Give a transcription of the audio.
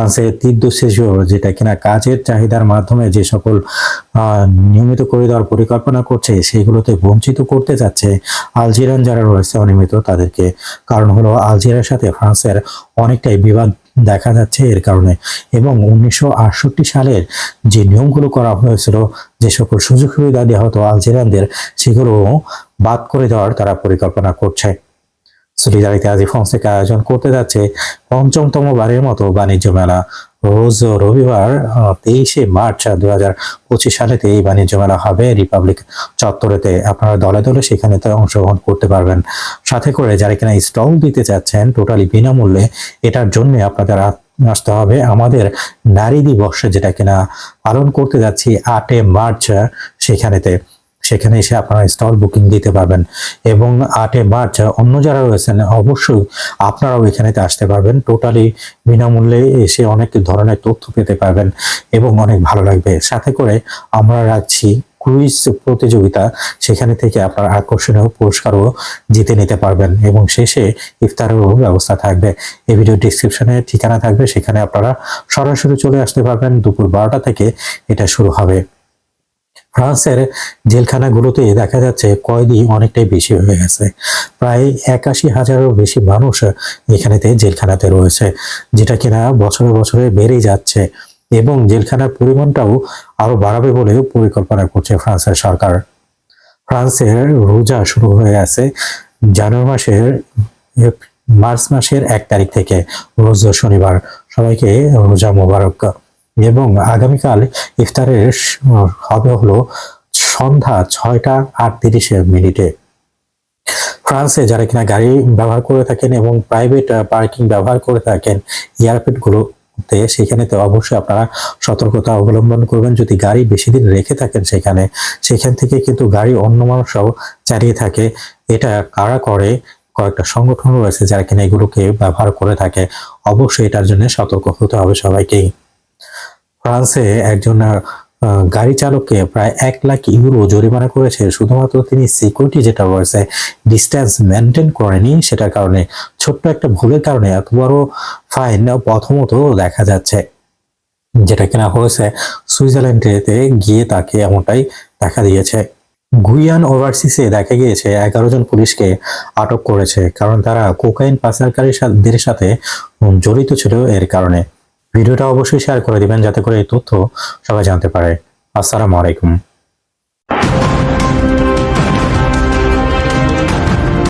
ফ্রান্সে তীব্র সেজুর যেটা কিনা কাজের চাহিদার মাধ্যমে যে সকল নিয়মিত করে দেওয়ার পরিকল্পনা করছে, সেগুলোতে বঞ্চিত করতে যাচ্ছে আলজেরিয়ান যারা রয়েছে অনিয়মিত তাদেরকে। কারণ হলো আলজেরিয়ার সাথে ফ্রান্সের অনেকটাই বিবাদ দেখা যাচ্ছে এর কারণে। এবং উনিশশো আটষট্টি সালের যে নিয়মগুলো করা হয়েছিল, যে সকল সুযোগ সুবিধা দেওয়া হতো আলজেরিয়ানদের, সেগুলো বাদ করে দেওয়ার তারা পরিকল্পনা করছে। সলিডারিতে আজ ফন্সেকা আয়োজন করতে যাচ্ছে পঞ্চমতম বারের মতো বাণিজ্য মেলা। রোজ রবিবার তেইশে মার্চ দু হাজার পঁচিশ সালেতে এই বাণিজ্য মেলা হবে রিপাবলিক চত্বরেতে। আপনারা দলে দলে সেখানে অংশগ্রহণ করতে পারবেন। সাথে করে যারা কিনা স্টল দিতে চাচ্ছেন টোটালি বিনামূল্যে, এটার জন্য আপনাদের আসতে হবে আমাদের নারী দিবস, যেটা কিনা পালন করতে যাচ্ছি আটে মার্চ সেখানেতে। সেখানে এসে আপনারা স্টল বুকিং দিতে পারবেন। এবং আটে মার্চ, অন্য যারা রয়েছেন, অবশ্যই আপনারাও এখানেতে আসতে পারবেন। টোটালি বিনামূল্যে এসে অনেক ধরনের তথ্য পেতে পারবেন এবং অনেক ভালো লাগবে। সাথে করে আমরা রাখছি ক্রুইজ প্রতিযোগিতা। সেখানে থেকে আপনার আকর্ষণীয় পুরস্কারও জিতে নিতে পারবেন এবং শেষে ইফতারেরও ব্যবস্থা থাকবে। এই ভিডিও ডিসক্রিপশনে ঠিকানা থাকবে। সেখানে আপনারা সরাসরি চলে আসতে পারবেন। দুপুর বারোটা থেকে এটা শুরু হবে। ফ্রান্সের জেলখানাগুলোতে দেখা যাচ্ছে কয়েদি অনেকটাই বেশি হয়ে গেছে। প্রায় একাশি হাজারেরও বেশি মানুষ এখানেতে জেলখানাতে রয়েছে, যেটা কিনা বছরে বছরে বেড়েই যাচ্ছে এবং জেলখানার পরিমাণটাও আরও বাড়াবে বলে পরিকল্পনা করছে ফ্রান্সের সরকার। ফ্রান্সের রোজা শুরু হয়ে আছে জানুয়ারি মাসের মার্চ মাসের এক তারিখ থেকে, রোজ শনিবার। সবাইকে রোজা মোবারক। এবং আগামীকাল ইফতারের হবে হলো সন্ধ্যা ছয়টা আটত্রিশে মিনিটে। ফ্রান্সে যারা কিনা গাড়ি ব্যবহার করে থাকেন এবং প্রাইভেট পার্কিং ব্যবহার করে থাকেন এয়ারপোর্ট গুলোতে সেখানে তো অবশ্যই আপনারা সতর্কতা অবলম্বন করবেন। যদি গাড়ি বেশি দিন রেখে থাকেন সেখানে, সেখান থেকে কিন্তু গাড়ি অন্য মানুষরাও চালিয়ে থাকে। এটা কারা করে? কয়েকটা সংগঠন রয়েছে যারা কিনা এগুলোকে ব্যবহার করে থাকে। অবশ্যই এটার জন্য সতর্ক হতে হবে সবাইকেই। ফ্রান্সে একজন গাড়ি চালককে প্রায় এক লাখ ইউরো জরিমানা করেছে। শুধুমাত্র তিনি সিকিউরিটি যেটা রয়েছে ডিস্টেন্স মেনটেন করেনি, সেটার কারণে ছোট্ট একটা ভুলের কারণে এত বড় ফাইন প্রথমত দেখা যাচ্ছে। যেটা কিনা হয়েছে, সুইজারল্যান্ডেতে গিয়ে তাকে এমনটাই দেখা দিয়েছে। গুইয়ান ওভারসিসে দেখা গিয়েছে, এগারো জন পুলিশকে আটক করেছে, কারণ তারা কোকাইন পাচারকারীদের সাথে জড়িত ছিল এর কারণে। ভিডিওটা অবশ্যই শেয়ার করে দিবেন যাতে করে এই তথ্য সবাই জানতে পারে। আসসালামু আলাইকুম।